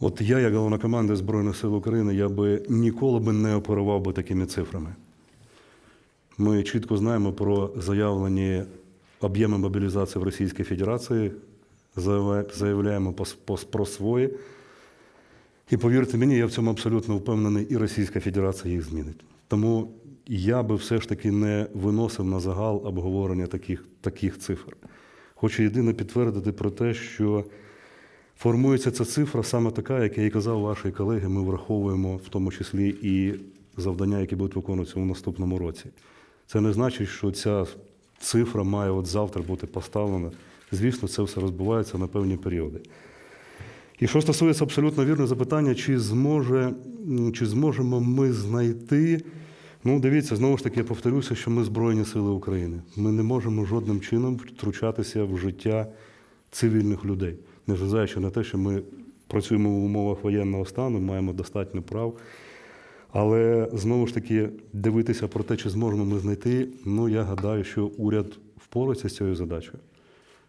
От я, як головнокомандир Збройних сил України, я би ніколи би не оперував би такими цифрами. Ми чітко знаємо про заявлені об'єми мобілізації в Російській Федерації, заявляємо про свої. І повірте мені, я в цьому абсолютно впевнений, і Російська Федерація їх змінить. Тому я би все ж таки не виносив на загал обговорення таких, таких цифр. Хочу єдине підтвердити про те, що формується ця цифра саме така, як я і казав ваші колеги, ми враховуємо в тому числі і завдання, які будуть виконуватися у наступному році. Це не значить, що ця цифра має от завтра бути поставлена. Звісно, це все розбивається на певні періоди. І що стосується абсолютно вірне запитання, чи, зможе, чи зможемо ми знайти. Ну, дивіться, знову ж таки, я повторюся, що ми Збройні Сили України. Ми не можемо жодним чином втручатися в життя цивільних людей, незважаючи на те, що ми працюємо в умовах воєнного стану, маємо достатньо прав. Але знову ж таки, дивитися про те, чи зможемо ми знайти, ну я гадаю, що уряд впорається з цією задачею.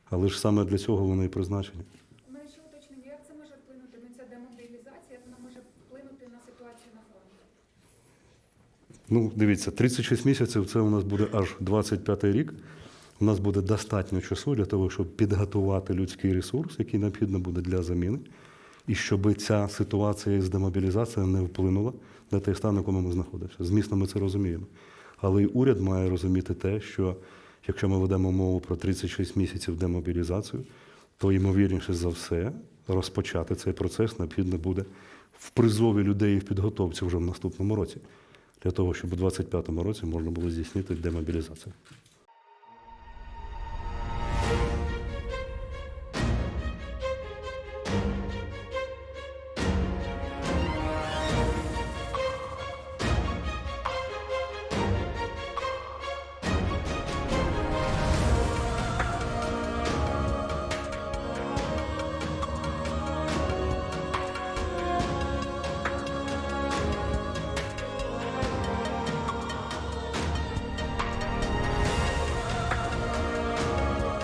Але ж саме для цього вони і призначені. У мене ще уточнення, як це може вплинути на ця демобілізація, як вона може вплинути на ситуацію на фронті? Ну, дивіться, 36 місяців це у нас буде аж 25 рік. У нас буде достатньо часу для того, щоб підготувати людський ресурс, який необхідно буде для заміни, і щоб ця ситуація з демобілізацією не вплинула на той стан, в якому ми знаходимося. Змісно, ми це розуміємо. Але і уряд має розуміти те, що якщо ми ведемо мову про 36 місяців демобілізацію, то ймовірніше за все розпочати цей процес необхідно буде в призові людей і в підготовці вже в наступному році, для того, щоб у 2025 році можна було здійснити демобілізацію.